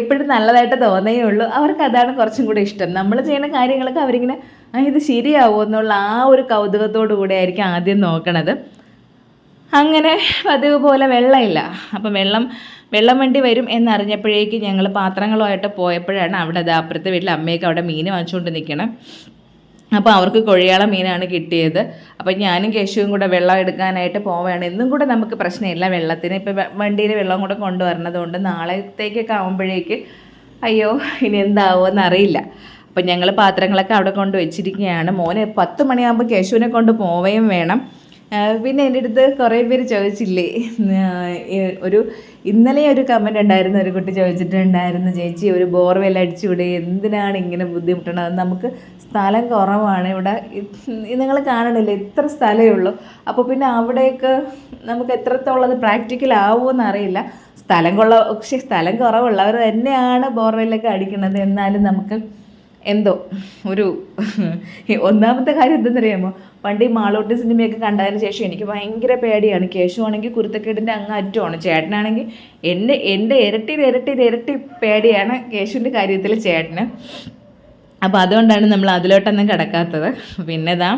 എപ്പോഴും നല്ലതായിട്ട് തോന്നേ ഉള്ളൂ അവർക്ക് അതാണ് കുറച്ചും കൂടി ഇഷ്ടം. നമ്മൾ ചെയ്യുന്ന കാര്യങ്ങളൊക്കെ അവരിങ്ങനെ ഇത് ശരിയാവുമോ എന്നുള്ള ആ ഒരു കൗതുകത്തോടു കൂടെ ആയിരിക്കും ആദ്യം നോക്കണത്. അങ്ങനെ പതിവ് പോലെ വെള്ളമില്ല. അപ്പം വെള്ളം വെള്ളം വണ്ടി വരും എന്നറിഞ്ഞപ്പോഴേക്കും ഞങ്ങൾ പാത്രങ്ങളുമായിട്ട് പോയപ്പോഴാണ് അവിടെ അത് അപ്പുറത്തെ വീട്ടിൽ അമ്മയൊക്കെ അവിടെ മീൻ വാങ്ങിച്ചുകൊണ്ട് നിൽക്കണം അപ്പോൾ അവർക്ക് കൊഴിയാള മീനാണ് കിട്ടിയത്. അപ്പോൾ ഞാനും കേശുവും കൂടെ വെള്ളം എടുക്കാനായിട്ട് പോവുകയാണ് എന്നും കൂടെ നമുക്ക് പ്രശ്നമില്ല. വെള്ളത്തിന് ഇപ്പോൾ വണ്ടിയിൽ വെള്ളം കൂടെ കൊണ്ടുവരണത് കൊണ്ട് നാളത്തേക്കൊക്കെ ആകുമ്പോഴേക്ക് അയ്യോ ഇനി എന്താവുമെന്ന് അറിയില്ല അപ്പം ഞങ്ങൾ പാത്രങ്ങളൊക്കെ അവിടെ കൊണ്ട് വെച്ചിരിക്കുകയാണ്. മോനെ പത്ത് മണിയാകുമ്പോൾ കേശുവിനെ കൊണ്ട് പോവുകയും വേണം. പിന്നെ എന്റെ അടുത്ത് കുറേ പേര് ചോദിച്ചില്ലേ? ഒരു ഇന്നലെ ഒരു കമന്റ് ഉണ്ടായിരുന്നു. ഒരു കുട്ടി ചോദിച്ചിട്ടുണ്ടായിരുന്നു ചേച്ചി ഒരു ബോർവെൽ അടിച്ചുവിടെ എന്തിനാണ് ഇങ്ങനെ ബുദ്ധിമുട്ടണത്? നമുക്ക് സ്ഥലം കുറവാണ്. ഇവിടെ നിങ്ങൾ കാണണില്ലേ ഇത്ര സ്ഥലമേ ഉള്ളൂ. അപ്പോൾ പിന്നെ അവിടെയൊക്കെ നമുക്ക് എത്രത്തോളം അത് പ്രാക്ടിക്കൽ ആവുമെന്ന് അറിയില്ല. സ്ഥലം കൊള്ള പക്ഷേ സ്ഥലം കുറവുള്ളവർ തന്നെയാണ് ബോർവെല്ലൊക്കെ അടിക്കുന്നത് എന്നാലും നമുക്ക് എന്തോ ഒരു ഒന്നാമത്തെ കാര്യം എന്തെന്നറിയാമോ? പണ്ട് ഈ മാളോട്ടി സിനിമയൊക്കെ കണ്ടതിന് ശേഷം എനിക്ക് ഭയങ്കര പേടിയാണ്. കേശു ആണെങ്കിൽ കുരുത്തക്കേടിന്റെ അങ്ങ് അറ്റമാണ്. ചേട്ടനാണെങ്കിൽ എന്റെ എന്റെ ഇരട്ടി ഇരട്ടി ഇരട്ടി പേടിയാണ് കേശുവിന്റെ കാര്യത്തിൽ ചേട്ടന്. അപ്പോൾ അതുകൊണ്ടാണ് നമ്മൾ അതിലോട്ടൊന്നും കിടക്കാത്തത്. പിന്നെ ഇതാ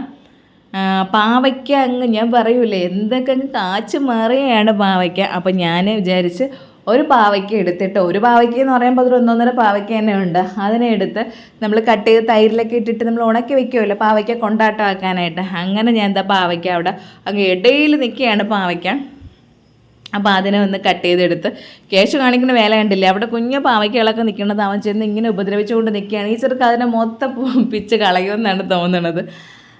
പാവയ്ക്ക അങ്ങ് ഞാൻ പറയൂലേ എന്തൊക്കെ അങ്ങ് കാച്ചു മാറിയാണ് പാവയ്ക്ക. അപ്പം ഞാൻ വിചാരിച്ച് ഒരു പാവയ്ക്ക എടുത്തിട്ട് ഒരു പാവയ്ക്ക എന്ന് പറയുമ്പോൾ അതൊരു ഒന്നൊന്നര പാവയ്ക്ക തന്നെ ഉണ്ട്. അതിനെ എടുത്ത് നമ്മൾ കട്ട് ചെയ്ത് തൈരിലൊക്കെ ഇട്ടിട്ട് നമ്മൾ ഉണക്കി വെക്കുമല്ലോ പാവയ്ക്ക കൊണ്ടാട്ടമാക്കാനായിട്ട് അങ്ങനെ ഞാൻ എന്താ പാവയ്ക്ക അവിടെ അങ്ങ് ഇടയിൽ നിൽക്കുകയാണ് പാവയ്ക്ക. അപ്പോൾ അതിനെ ഒന്ന് കട്ട് ചെയ്തെടുത്ത് കേശു കാണിക്കുന്ന വേല കണ്ടില്ലേ? അവിടെ കുഞ്ഞു പാവയ്ക്കകളൊക്കെ നിൽക്കുന്നത് അവൻ ചെന്ന് ഇങ്ങനെ ഉപദ്രവിച്ചുകൊണ്ട് നിൽക്കുകയാണ്. ഈ ചെറുക്ക് അതിനെ മൊത്തം പിച്ച് കളയുമെന്നാണ് തോന്നുന്നത്.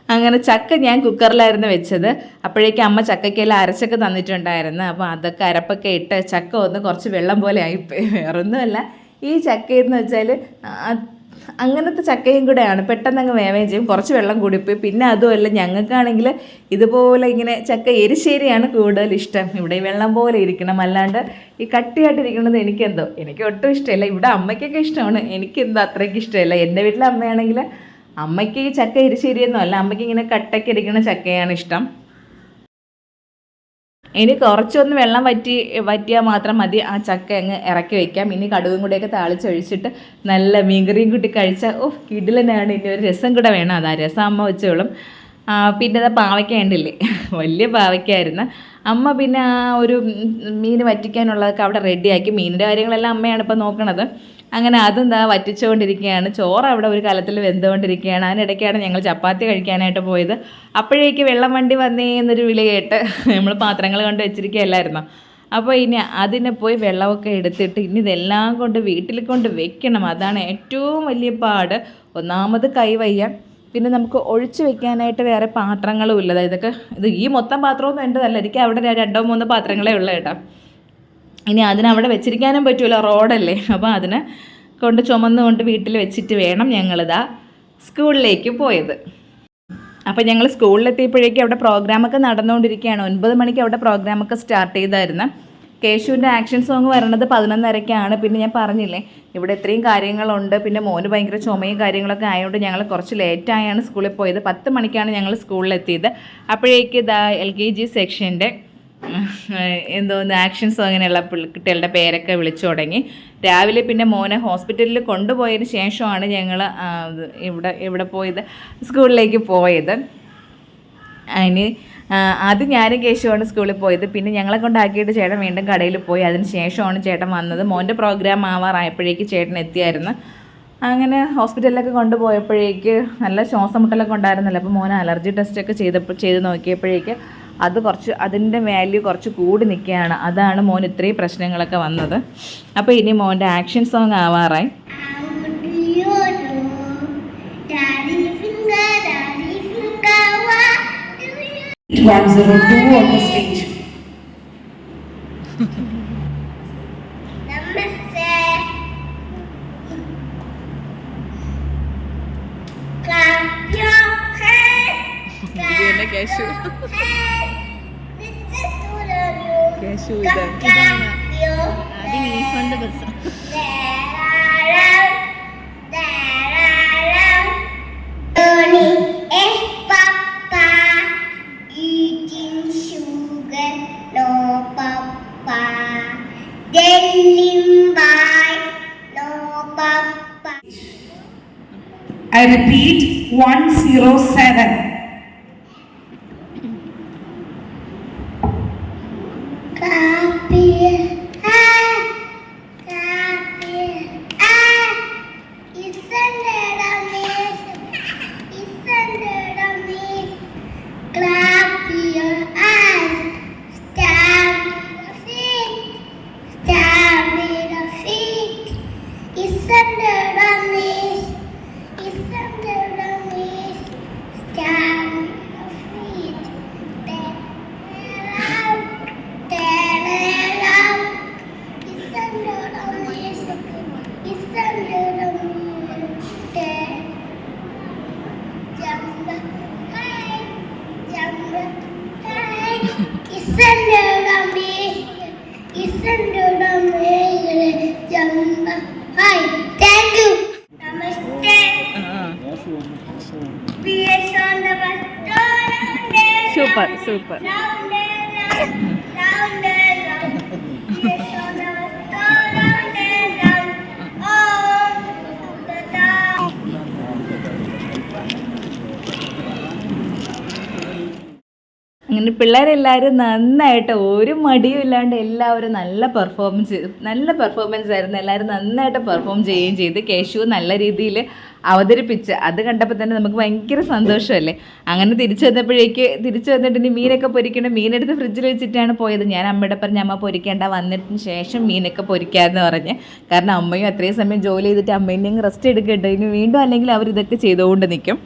അങ്ങനെ ചക്ക ഞാൻ കുക്കറിലായിരുന്നു വെച്ചത്. അപ്പോഴേക്കും അമ്മ ചക്കയ്ക്കെല്ലാം അരച്ചൊക്കെ തന്നിട്ടുണ്ടായിരുന്നു. അപ്പോൾ അതൊക്കെ അരപ്പൊക്കെ ഇട്ട് ചക്ക ഒന്ന് കുറച്ച് വെള്ളം പോലെ ആയിപ്പോയി. വേറൊന്നുമല്ല. ഈ ചക്കയെന്ന് വെച്ചാൽ അങ്ങനത്തെ ചക്കയും കൂടെയാണ്. പെട്ടെന്ന് അങ്ങ് വേവേം ചെയ്യും. കുറച്ച് വെള്ളം കൂടിപ്പോയി. പിന്നെ അതുമല്ല ഞങ്ങൾക്കാണെങ്കിൽ ഇതുപോലെ ഇങ്ങനെ ചക്ക എരിശ്ശേരിയാണ് കൂടുതൽ ഇഷ്ടം. ഇവിടെ വെള്ളം പോലെ ഇരിക്കണം. അല്ലാണ്ട് ഈ കട്ടിയായിട്ടിരിക്കുന്നത് എനിക്കെന്തോ. എനിക്ക് ഒട്ടും ഇഷ്ടമില്ല. ഇവിടെ അമ്മയ്ക്കൊക്കെ ഇഷ്ടമാണ്. എനിക്കെന്തോ അത്രയ്ക്ക് ഇഷ്ടമില്ല. എന്റെ വീട്ടിലെ അമ്മയാണെങ്കിൽ അമ്മയ്ക്ക് ഈ ചക്ക എരിശ്ശേരിയൊന്നും അല്ല. അമ്മയ്ക്ക് ഇങ്ങനെ കട്ടയ്ക്ക് ഇരിക്കുന്ന ചക്കയാണ് ഇഷ്ടം. ഇനി കുറച്ചൊന്ന് വെള്ളം വറ്റി വറ്റിയാൽ മാത്രം മതി. ആ ചക്ക അങ്ങ് ഇറക്കി വയ്ക്കാം ഇനി കടുകും കൂടെയൊക്കെ താളിച്ചൊഴിച്ചിട്ട് നല്ല മീൻകറിയും കൂട്ടി കഴിച്ചാൽ ഓ കിടിലനാണ്. ഇനി ഒരു രസം കൂടെ വേണം. അതാ രസം അമ്മ വെച്ചോളും. പിന്നെ അതാ പാവയ്ക്ക ഉണ്ടല്ലേ വലിയ പാവയ്ക്കായിരുന്നു. അമ്മ പിന്നെ ആ ഒരു മീൻ വറ്റിക്കാനുള്ളതൊക്കെ അവിടെ റെഡിയാക്കി. മീനിന്റെ കാര്യങ്ങളെല്ലാം അമ്മയാണ് ഇപ്പോൾ നോക്കണത്. അങ്ങനെ അതെന്താ വറ്റിച്ചുകൊണ്ടിരിക്കുകയാണ്. ചോറ് അവിടെ ഒരു കലത്തിൽ വെന്തുകൊണ്ടിരിക്കുകയാണ്. അതിനിടയ്ക്കാണ് ഞങ്ങൾ ചപ്പാത്തി കഴിക്കാനായിട്ട് പോയത്. അപ്പോഴേക്ക് വെള്ളം വണ്ടി വന്നേ എന്നൊരു വിളി കേട്ട് നമ്മൾ പാത്രങ്ങൾ കൊണ്ട് വെച്ചിരിക്കുകയല്ലായിരുന്നു? അപ്പോൾ ഇനി അതിനെ പോയി വെള്ളമൊക്കെ എടുത്തിട്ട് ഇനി ഇതെല്ലാം കൊണ്ട് വീട്ടിൽ കൊണ്ട് വെക്കണം. അതാണ് ഏറ്റവും വലിയ പാട്. ഒന്നാമത് കൈ വയ്യ. പിന്നെ നമുക്ക് ഒഴിച്ചു വെക്കാനായിട്ട് വേറെ പാത്രങ്ങളും ഇല്ല. അതായത് ഇത് ഈ മൊത്തം പാത്രമൊന്നും എന്റെതല്ല എനിക്ക് അവിടെ രണ്ടോ മൂന്നോ പാത്രങ്ങളേ ഉള്ളൂ കേട്ടോ. ഇനി അതിനവിടെ വെച്ചിരിക്കാനും പറ്റുമല്ലോ റോഡല്ലേ. അപ്പോൾ അതിനെ കൊണ്ട് ചുമന്നുകൊണ്ട് വീട്ടിൽ വെച്ചിട്ട് വേണം ഞങ്ങളിതാ സ്കൂളിലേക്ക് പോയത്. അപ്പോൾ ഞങ്ങൾ സ്കൂളിലെത്തിയപ്പോഴേക്കും അവിടെ പ്രോഗ്രാമൊക്കെ നടന്നുകൊണ്ടിരിക്കുകയാണ് ഒൻപത് മണിക്ക് അവിടെ പ്രോഗ്രാമൊക്കെ സ്റ്റാർട്ട് ചെയ്തായിരുന്നു. കേശുവിന്റെ ആക്ഷൻ സോങ് വരണത് പതിനൊന്നരയ്ക്കാണ്. പിന്നെ ഞാൻ പറഞ്ഞില്ലേ ഇവിടെ ഇത്രയും കാര്യങ്ങളുണ്ട്. പിന്നെ മോന് ഭയങ്കര ചുമയും കാര്യങ്ങളൊക്കെ ആയതുകൊണ്ട് ഞങ്ങൾ കുറച്ച് ലേറ്റായാണ് സ്കൂളിൽ പോയത്. പത്ത് മണിക്കാണ് ഞങ്ങൾ സ്കൂളിലെത്തിയത് അപ്പോഴേക്ക് ഇതാ എൽ കെ ജി സെക്ഷന്റെ എന്തോന്ന് ആക്ഷൻ സോങ്ങിനുള്ള കുട്ടികളുടെ പേരൊക്കെ വിളിച്ചു തുടങ്ങി. രാവിലെ പിന്നെ മോനെ ഹോസ്പിറ്റലിൽ കൊണ്ടുപോയതിന് ശേഷമാണ് ഞങ്ങൾ ഇവിടെ ഇവിടെ പോയത് സ്കൂളിലേക്ക് പോയത്. അതിന് ആദ്യം ഞാനും കേശുവാണ് സ്കൂളിൽ പോയത്. പിന്നെ ഞങ്ങളെ കൊണ്ടാക്കിയിട്ട് ചേട്ടൻ വീണ്ടും കടയിൽ പോയി. അതിന് ശേഷമാണ് ചേട്ടൻ വന്നത്. മോന്റെ പ്രോഗ്രാം ആവാറായപ്പോഴേക്ക് ചേട്ടൻ എത്തിയായിരുന്നു. അങ്ങനെ ഹോസ്പിറ്റലിലൊക്കെ കൊണ്ടുപോയപ്പോഴേക്ക് നല്ല ശ്വാസം മുട്ടലൊക്കെ ഉണ്ടായിരുന്നല്ലോ. അപ്പോൾ മോൻ അലർജി ടെസ്റ്റൊക്കെ ചെയ്തപ്പോൾ ചെയ്ത് നോക്കിയപ്പോഴേക്ക് അത് കുറച്ച് അതിന്റെ വാല്യൂ കുറച്ച് കൂടി നിൽക്കുകയാണ്. അതാണ് മോൻ ഇത്രയും പ്രശ്നങ്ങളൊക്കെ വന്നത്. അപ്പോൾ ഇനി മോന്റെ ആക്ഷൻ സോങ് ആവാറായി. One zero two on the stage. Clap your hands. തന്നെ കേശു കേശു പിള്ളേരെല്ലാവരും നന്നായിട്ട് ഒരു മടിയും ഇല്ലാണ്ട് എല്ലാവരും നല്ല പെർഫോമൻസ് ചെയ്തു. നല്ല പെർഫോമൻസ് ആയിരുന്നു. എല്ലാവരും നന്നായിട്ട് പെർഫോം ചെയ്യുകയും ചെയ്ത്. കേശു നല്ല രീതിയിൽ അവതരിപ്പിച്ച്. അത് കണ്ടപ്പോൾ തന്നെ നമുക്ക് ഭയങ്കര സന്തോഷമല്ലേ? അങ്ങനെ തിരിച്ചു വന്നപ്പോഴേക്ക് തിരിച്ചു വന്നിട്ട് ഇനി മീനൊക്കെ പൊരിക്കണം. മീനെടുത്ത് ഫ്രിഡ്ജിൽ വെച്ചിട്ടാണ് പോയത്. ഞാൻ അമ്മയുടെ പറഞ്ഞ അമ്മ പൊരിക്കേണ്ട. വന്നിട്ടിന് ശേഷം മീനൊക്കെ പൊരിക്കാമെന്ന് പറഞ്ഞ്. കാരണം അമ്മയും അത്രയും സമയം ജോലി ചെയ്തിട്ട് അമ്മയും റെസ്റ്റ് എടുക്കട്ടെ. ഇനി വീണ്ടും അല്ലെങ്കിൽ അവർ ഇതൊക്കെ ചെയ്തുകൊണ്ട് നിൽക്കും.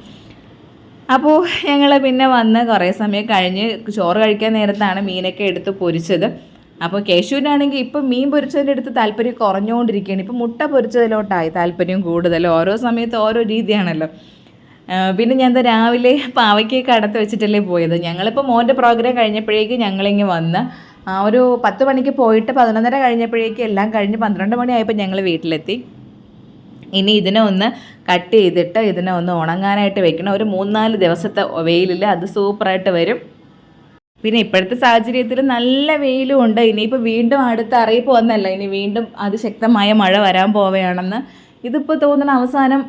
അപ്പോൾ ഞങ്ങൾ പിന്നെ വന്ന് കുറേ സമയം കഴിഞ്ഞ് ചോറ് കഴിക്കാൻ നേരത്താണ് മീനൊക്കെ എടുത്ത് പൊരിച്ചത്. അപ്പോൾ കേശുവിനാണെങ്കിൽ ഇപ്പം മീൻ പൊരിച്ചതിന്റെ അടുത്ത് താല്പര്യം കുറഞ്ഞുകൊണ്ടിരിക്കുകയാണ് ഇപ്പം മുട്ട പൊരിച്ചതിലോട്ടായി താല്പര്യം കൂടുതൽ. ഓരോ സമയത്ത് ഓരോ രീതിയാണല്ലോ. പിന്നെ ഞാൻ രാവിലെ പാവയ്ക്ക് കടത്ത് വെച്ചിട്ടല്ലേ പോയത്. ഞങ്ങളിപ്പോൾ മോന്റെ പ്രോഗ്രാം കഴിഞ്ഞപ്പോഴേക്ക് ഞങ്ങളിങ്ങ് വന്ന് ഒരു പത്ത് മണിക്ക് പോയിട്ട് പതിനൊന്നര കഴിഞ്ഞപ്പോഴേക്കും എല്ലാം കഴിഞ്ഞ് പന്ത്രണ്ട് മണിയായപ്പോൾ ഞങ്ങൾ വീട്ടിലെത്തി. ഇനി ഇതിനെ ഒന്ന് കട്ട് ചെയ്തിട്ട് ഇതിനെ ഒന്ന് ഉണങ്ങാനായിട്ട് വെക്കണം. ഒരു മൂന്നാൽ ദിവസത്തെ വെയിലിൽ അത് സൂപ്പറായിട്ട് വരും. പിന്നെ ഇപ്പോഴത്തെ സാഹചര്യത്തിൽ നല്ല വെയിലും ഉണ്ട്. ഇനിയിപ്പോൾ വീണ്ടും അടുത്ത അറിയിപ്പ് വന്നല്ല. ഇനി വീണ്ടും അത് ശക്തമായ മഴ വരാൻ പോവുകയാണെന്ന്. ഇതിപ്പോൾ തോന്നുന്ന അവസാനം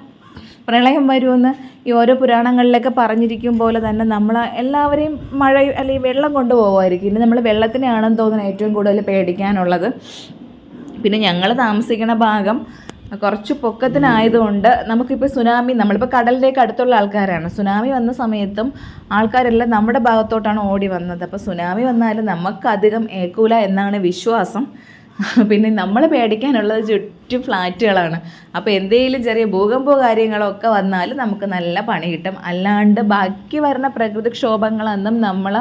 പ്രളയം വരുമെന്ന് ഈ ഓരോ പുരാണങ്ങളിലൊക്കെ പറഞ്ഞിരിക്കും പോലെ തന്നെ നമ്മൾ എല്ലാവരെയും മഴ അല്ലെങ്കിൽ വെള്ളം കൊണ്ടുപോകുമായിരിക്കും ഇനി നമ്മൾ വെള്ളത്തിനെയാണെന്ന് തോന്നുന്നു ഏറ്റവും കൂടുതൽ പേടിക്കാനുള്ളത്. പിന്നെ ഞങ്ങൾ താമസിക്കുന്ന ഭാഗം കുറച്ച് പൊക്കത്തിനായതുകൊണ്ട് നമുക്കിപ്പോൾ സുനാമി നമ്മളിപ്പോൾ കടലിലേക്ക് അടുത്തുള്ള ആൾക്കാരാണ്. സുനാമി വന്ന സമയത്തും ആൾക്കാരെല്ലാം നമ്മുടെ ഭാഗത്തോട്ടാണ് ഓടി വന്നത്. അപ്പോൾ സുനാമി വന്നാലും നമുക്കധികം ഏക്കൂല എന്നാണ് വിശ്വാസം. പിന്നെ നമ്മൾ പേടിക്കാനുള്ളത് ചുറ്റും ഫ്ലാറ്റുകളാണ്. അപ്പോൾ എന്തെങ്കിലും ചെറിയ ഭൂകമ്പോ കാര്യങ്ങളോ ഒക്കെ വന്നാലും നമുക്ക് നല്ല പണി കിട്ടും. അല്ലാണ്ട് ബാക്കി വരുന്ന പ്രകൃതിക്ഷോഭങ്ങളൊന്നും നമ്മൾ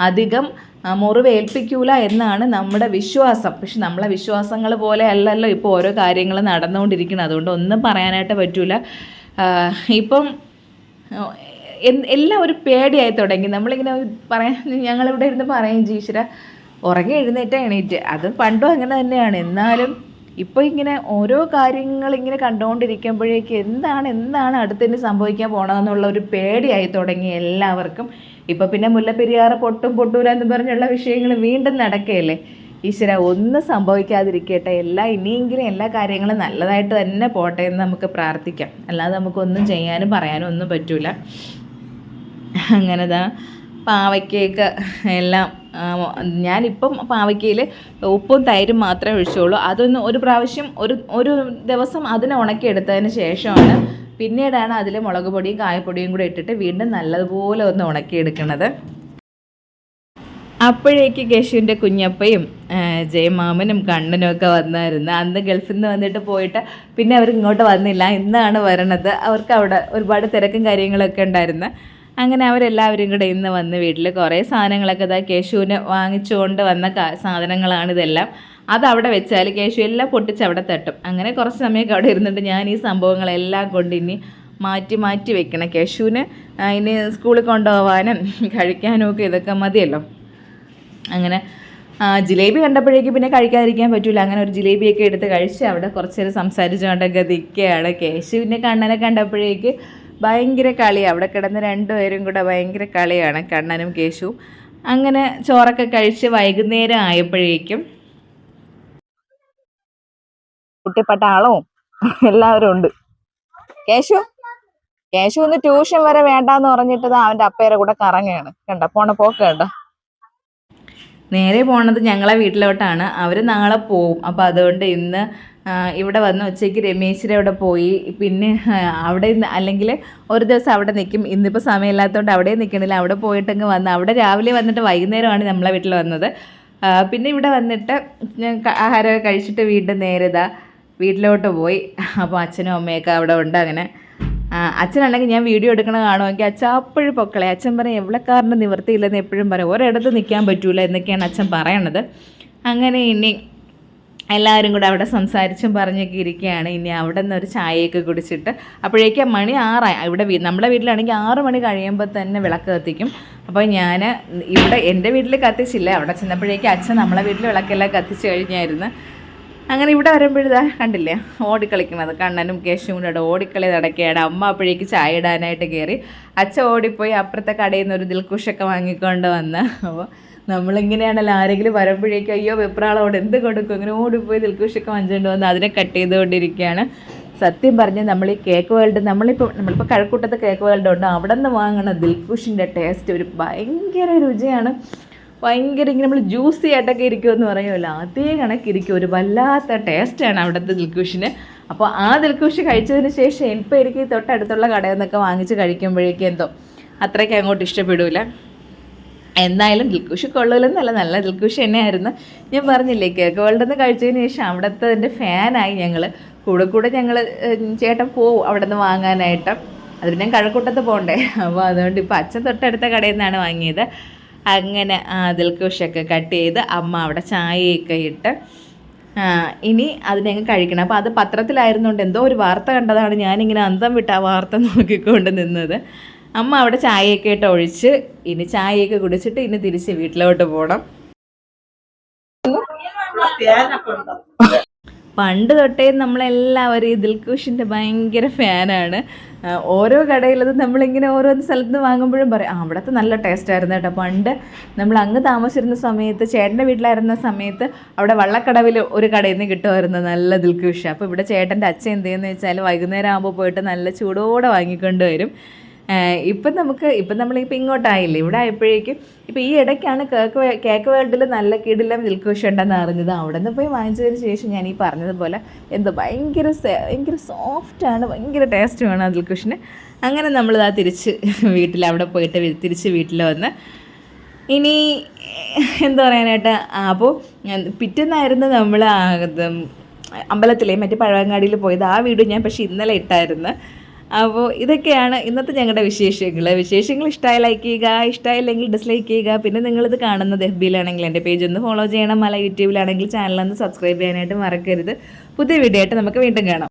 അധികം മുറിവേൽപ്പിക്കൂല എന്നാണ് നമ്മുടെ വിശ്വാസം. പക്ഷെ നമ്മളെ വിശ്വാസങ്ങൾ പോലെ അല്ലല്ലോ ഇപ്പോൾ ഓരോ കാര്യങ്ങൾ നടന്നുകൊണ്ടിരിക്കുന്നത്. അതുകൊണ്ട് ഒന്നും പറയാനായിട്ട് പറ്റൂല. ഇപ്പം എല്ലാം ഒരു പേടിയായി തുടങ്ങി. നമ്മളിങ്ങനെ പറയാൻ ഞങ്ങളിവിടെ ഇരുന്ന് പറയും ജീശ്വര ഉറങ്ങി എഴുന്നേറ്റ എണീറ്റ്. അത് പണ്ടും അങ്ങനെ തന്നെയാണ്. എന്നാലും ഇപ്പോൾ ഇങ്ങനെ ഓരോ കാര്യങ്ങൾ ഇങ്ങനെ കണ്ടുകൊണ്ടിരിക്കുമ്പോഴേക്ക് എന്താണ് എന്താണ് അടുത്തിന് സംഭവിക്കാൻ പോകണമെന്നുള്ള ഒരു പേടിയായി തുടങ്ങി എല്ലാവർക്കും. ഇപ്പോൾ പിന്നെ മുല്ലപ്പെരിയാറ് പൊട്ടും പൊട്ടൂല എന്ന് പറഞ്ഞുള്ള വിഷയങ്ങൾ വീണ്ടും നടക്കുകയല്ലേ ഈശ്വര ഒന്നും സംഭവിക്കാതിരിക്കട്ടെ. എല്ലാ ഇനിയെങ്കിലും എല്ലാ കാര്യങ്ങളും നല്ലതായിട്ട് തന്നെ പോട്ടെ എന്ന് നമുക്ക് പ്രാർത്ഥിക്കാം. അല്ലാതെ നമുക്കൊന്നും ചെയ്യാനും പറയാനും ഒന്നും പറ്റൂല. അങ്ങനെ ദാ പാവയ്ക്കൊക്കെ എല്ലാം ഞാനിപ്പം പാവയ്ക്കയിൽ ഉപ്പും തൈരും മാത്രമേ ഒഴിച്ചുള്ളൂ. അതൊന്ന് ഒരു പ്രാവശ്യം ഒരു ഒരു ദിവസം അതിനെ ഉണക്കിയെടുത്തതിന് ശേഷമാണ് പിന്നീടാണ് അതിൽ മുളക് പൊടിയും കായപ്പൊടിയും കൂടെ ഇട്ടിട്ട് വീണ്ടും നല്ലതുപോലെ ഒന്ന് ഉണക്കിയെടുക്കുന്നത് അപ്പോഴേക്ക് കേശുവിന്റെ കുഞ്ഞപ്പയും ജയമാമനും കണ്ണനും ഒക്കെ വന്നായിരുന്നു. അന്ന് ഗൾഫിൽ നിന്ന് വന്നിട്ട് പോയിട്ട് പിന്നെ അവർ ഇങ്ങോട്ട് വന്നില്ല. ഇന്നാണ് വരണത്. അവർക്ക് അവിടെ ഒരുപാട് തിരക്കും കാര്യങ്ങളൊക്കെ ഉണ്ടായിരുന്നു. അങ്ങനെ അവരെല്ലാവരും കൂടെ ഇന്ന് വന്ന് വീട്ടിൽ കുറേ സാധനങ്ങളൊക്കെ ഇതാ കേശുവിന് വാങ്ങിച്ചുകൊണ്ട് വന്ന സാധനങ്ങളാണ് ഇതെല്ലാം. അത് അവിടെ വെച്ചാൽ കേശു എല്ലാം പൊട്ടിച്ച് അവിടെ തട്ടും. അങ്ങനെ കുറച്ച് സമയമൊക്കെ അവിടെ ഇരുന്നിട്ട് ഞാൻ ഈ സംഭവങ്ങളെല്ലാം കൊണ്ട് ഇനി മാറ്റി മാറ്റി വെക്കണം. കേശുവിന് ഇനി സ്കൂളിൽ കൊണ്ടുപോകാനും കഴിക്കാനും ഒക്കെ ഇതൊക്കെ മതിയല്ലോ. അങ്ങനെ ജിലേബി കണ്ടപ്പോഴേക്കും പിന്നെ കഴിക്കാതിരിക്കാൻ പറ്റില്ല അങ്ങനെ ഒരു ജിലേബിയൊക്കെ എടുത്ത് കഴിച്ച് അവിടെ കുറച്ച് നേരം സംസാരിച്ചുകൊണ്ടൊക്കെ നിൽക്കുകയാണ് കേശുവിനെ കണ്ണനെ കണ്ടപ്പോഴേക്ക് ഭയങ്കര കളിയാണ് അവിടെ കിടന്ന് രണ്ടുപേരും കൂടെ ഭയങ്കര കളിയാണ് കണ്ണനും കേശുവും. അങ്ങനെ ചോറൊക്കെ കഴിച്ച് വൈകുന്നേരം ആയപ്പോഴേക്കും കുട്ടിപ്പട്ടാളവും എല്ലാവരും ഉണ്ട്. കേശു കേശു ഒന്ന് ട്യൂഷൻ വരെ വേണ്ടാന്ന് പറഞ്ഞിട്ട് ദാ അവന്റെ അപ്പയുടെ കൂടെ കറങ്ങുകയാണ്. കണ്ട? പോണ പോക്ക് കണ്ട? നേരെ പോണത് ഞങ്ങളെ വീട്ടിലോട്ടാണ്. അവർ നാളെ പോവും. അപ്പോൾ അതുകൊണ്ട് ഇന്ന് ഇവിടെ വന്ന് ഉച്ചയ്ക്ക് രമേശിന്റെ അവിടെ പോയി. പിന്നെ അവിടെ അല്ലെങ്കിൽ ഒരു ദിവസം അവിടെ നിൽക്കും ഇന്നിപ്പോൾ സമയമില്ലാത്തതുകൊണ്ട് അവിടെ നിൽക്കണില്ല അവിടെ പോയിട്ടങ്ങ് വന്ന് അവിടെ രാവിലെ വന്നിട്ട് വൈകുന്നേരമാണ് നമ്മളെ വീട്ടിൽ വന്നത്. പിന്നെ ഇവിടെ വന്നിട്ട് ആഹാരമൊക്കെ കഴിച്ചിട്ട് വീണ്ടും നേരെ വീട്ടിലോട്ട് പോയി. അപ്പോൾ അച്ഛനും അമ്മയൊക്കെ അവിടെ ഉണ്ട് അങ്ങനെ. അച്ഛനാണെങ്കിൽ ഞാൻ വീഡിയോ എടുക്കണ കാണുമെങ്കിൽ അച്ഛൻ അപ്പോഴും പൊക്കളെ. അച്ഛൻ പറയും എവിടെക്കാരന്റെ നിവൃത്തിയില്ലെന്ന് എപ്പോഴും പറയും. ഒരിടത്ത് നിൽക്കാൻ പറ്റൂല എന്നൊക്കെയാണ് അച്ഛൻ പറയണത്. അങ്ങനെ ഇനി എല്ലാവരും കൂടെ അവിടെ സംസാരിച്ചും പറഞ്ഞൊക്കെ ഇരിക്കുകയാണ്. ഇനി അവിടെ നിന്ന് ഒരു ചായയൊക്കെ കുടിച്ചിട്ട് അപ്പോഴേക്കും മണി ആറായി ഇവിടെ നമ്മുടെ വീട്ടിലാണെങ്കിൽ ആറ് മണി കഴിയുമ്പോൾ തന്നെ വിളക്ക് കത്തിക്കും. അപ്പോൾ ഞാൻ ഇവിടെ എന്റെ വീട്ടിൽ കത്തിച്ചില്ല. അവിടെ ചെന്നപ്പോഴേക്കും അച്ഛൻ നമ്മളെ വീട്ടിൽ വിളക്കെല്ലാം കത്തിച്ച് കഴിഞ്ഞായിരുന്നു. അങ്ങനെ ഇവിടെ വരുമ്പോഴിതാ കണ്ടില്ലേ? ഓടിക്കളിക്കുന്നത്. കണ്ണനും കേശും കൂടെ ഓടിക്കളി നടക്കുകയാണ്. അമ്മ അപ്പോഴേക്ക് ചായ ഇടാനായിട്ട് കയറി. അച്ഛൻ ഓടിപ്പോയി അപ്പുറത്തെ കടയിൽ നിന്ന് ഒരു ദിൽക്കുഷൊക്കെ വാങ്ങിക്കൊണ്ട് വന്ന്. അപ്പോൾ നമ്മളിങ്ങനെയാണല്ലോ ആരെങ്കിലും വരുമ്പോഴേക്കും അയ്യോ വെപ്രാളോട് എന്ത് കൊടുക്കും? ഇങ്ങനെ ഓടിപ്പോയി ദിൽക്കുഷൊക്കെ വാങ്ങിച്ചുകൊണ്ട് വന്ന് അതിനെ കട്ട് ചെയ്തുകൊണ്ടിരിക്കുകയാണ്. സത്യം പറഞ്ഞ് നമ്മൾ ഈ കേക്ക് വേൾഡ് നമ്മളിപ്പോൾ നമ്മളിപ്പോൾ കഴക്കൂട്ടത്തെ കേക്ക് വേൾഡ് ഉണ്ട്. അവിടെ നിന്ന് വാങ്ങണ ദിൽക്കുഷിന്റെ ടേസ്റ്റ് ഒരു ഭയങ്കര രുചിയാണ്. ഭയങ്കര ഇങ്ങനെ നമ്മൾ ജ്യൂസി ആയിട്ടൊക്കെ ഇരിക്കുമെന്ന് പറയുമല്ലോ. അതേ കണക്കിരിക്കും. ഒരു വല്ലാത്ത ടേസ്റ്റാണ് അവിടുത്തെ ദിൽക്കുഷിന്. അപ്പോൾ ആ ദിൽക്കുഷ് കഴിച്ചതിന് ശേഷം ഇപ്പോൾ എനിക്ക് ഈ തൊട്ടടുത്തുള്ള കടയിൽ നിന്നൊക്കെ വാങ്ങിച്ച് കഴിക്കുമ്പോഴേക്കും എന്തോ അത്രയ്ക്ക് അങ്ങോട്ട് ഇഷ്ടപ്പെടില്ല എന്തായാലും ദിൽക്കുഷ് കൊള്ളൂലെന്നല്ല. നല്ല ദിൽക്കുഷ് തന്നെയായിരുന്നു. ഞാൻ പറഞ്ഞില്ലേ കേക്ക് വേൾഡിൽ നിന്ന് കഴിച്ചതിന് ശേഷം അവിടുത്തെ ഫാനായി ഞങ്ങൾ കൂടെ കൂടെ ഞങ്ങൾ ചേട്ടൻ പോവും അവിടെ നിന്ന് വാങ്ങാനായിട്ട്. അത് പിന്നെ കഴക്കൂട്ടത്ത് പോകണ്ടേ അപ്പോൾ അതുകൊണ്ട് ഇപ്പോൾ അച്ഛൻ തൊട്ടടുത്ത കടയിൽ നിന്നാണ് വാങ്ങിയത്. അങ്ങനെ അതിൽ കുഷൊക്കെ കട്ട് ചെയ്ത് അമ്മ അവിടെ ചായയൊക്കെ ഇട്ട് ഇനി അതിനെ കഴിക്കണം. അപ്പോൾ അത് പത്രത്തിലായിരുന്നുകൊണ്ട് എന്തോ ഒരു വാർത്ത കണ്ടതാണ് ഞാനിങ്ങനെ അന്തം വിട്ട് ആ വാർത്ത നോക്കിക്കൊണ്ട് നിന്നത്. അമ്മ അവിടെ ചായയൊക്കെ ഇട്ട് ഒഴിച്ച് ഇനി ചായയൊക്കെ കുടിച്ചിട്ട് ഇനി തിരിച്ച് വീട്ടിലോട്ട് പോകണം പണ്ട് തൊട്ടേ നമ്മളെല്ലാവരും ഈ കുഷിന്റെ ഭയങ്കര ഫാനാണ് ഓരോ കടയിലത് നമ്മളിങ്ങനെ ഓരോ സ്ഥലത്ത് വാങ്ങുമ്പോഴും പറയും ആ അവിടുത്തെ നല്ല ടേസ്റ്റ് ആയിരുന്നു കേട്ടോ. പണ്ട് നമ്മൾ അങ്ങ് താമസിച്ചിരുന്ന സമയത്ത് ചേട്ടന്റെ വീട്ടിലായിരുന്ന സമയത്ത് അവിടെ വള്ളക്കടവിൽ ഒരു കടയിൽ നിന്ന് കിട്ടുമായിരുന്നു നല്ല ദിൽക്കുഷ. അപ്പോൾ ഇവിടെ ചേട്ടന്റെ അച്ഛൻ എന്ത് ചെയ്യുന്നത് വെച്ചാൽ വൈകുന്നേരം ആകുമ്പോൾ പോയിട്ട് നല്ല ചൂടോടെ വാങ്ങിക്കൊണ്ട് വരും. ഇപ്പം നമുക്ക് ഇപ്പം നമ്മളിപ്പോൾ ഇങ്ങോട്ടായില്ലേ? ഇവിടെ ആയപ്പോഴേക്കും ഇപ്പോൾ ഈ ഇടയ്ക്കാണ് കേക്ക് കേക്ക് വേൾഡിൽ നല്ല കിടിലം ദിൽക്കുഷ് ഉണ്ടെന്ന് അറിഞ്ഞത്. അവിടെ നിന്ന് പോയി വാങ്ങിച്ചതിന് ശേഷം ഞാൻ ഈ പറഞ്ഞതുപോലെ എന്തോ ഭയങ്കര ഭയങ്കര സോഫ്റ്റാണ് ഭയങ്കര ടേസ്റ്റ് ആ ദിൽക്കുഷിന് അങ്ങനെ നമ്മൾ നമ്മളിതാ തിരിച്ച് വീട്ടിൽ അവിടെ പോയിട്ട് തിരിച്ച് വീട്ടിൽ വന്ന് ഇനി എന്താ പറയാനായിട്ട് അപ്പോൾ പിറ്റേന്നായിരുന്നു നമ്മൾ അമ്പലത്തിലെ മറ്റേ പഴവങ്ങാടിയിൽ പോയത്. ആ വീഡിയോ ഞാൻ പക്ഷേ ഇന്നലെ ഇട്ടായിരുന്നു. അപ്പോൾ ഇതൊക്കെയാണ് ഇന്നത്തെ ഞങ്ങളുടെ വിശേഷങ്ങൾ. വിശേഷങ്ങൾ ഇഷ്ടമായി ലൈക്ക് ചെയ്യുക ഇഷ്ടമായില്ലെങ്കിൽ ഡിസ്ലൈക്ക് ചെയ്യുക. പിന്നെ നിങ്ങളിത് കാണുന്നത് എഫ് ബിയിലാണെങ്കിൽ എന്റെ പേജ് ഒന്ന് ഫോളോ ചെയ്യണം. മല യൂട്യൂബിലാണെങ്കിൽ ചാനൽ ഒന്ന് സബ്സ്ക്രൈബ് ചെയ്യാനായിട്ട് മറക്കരുത്. പുതിയ വീഡിയോ ആയിട്ട് നമുക്ക് വീണ്ടും കാണാം.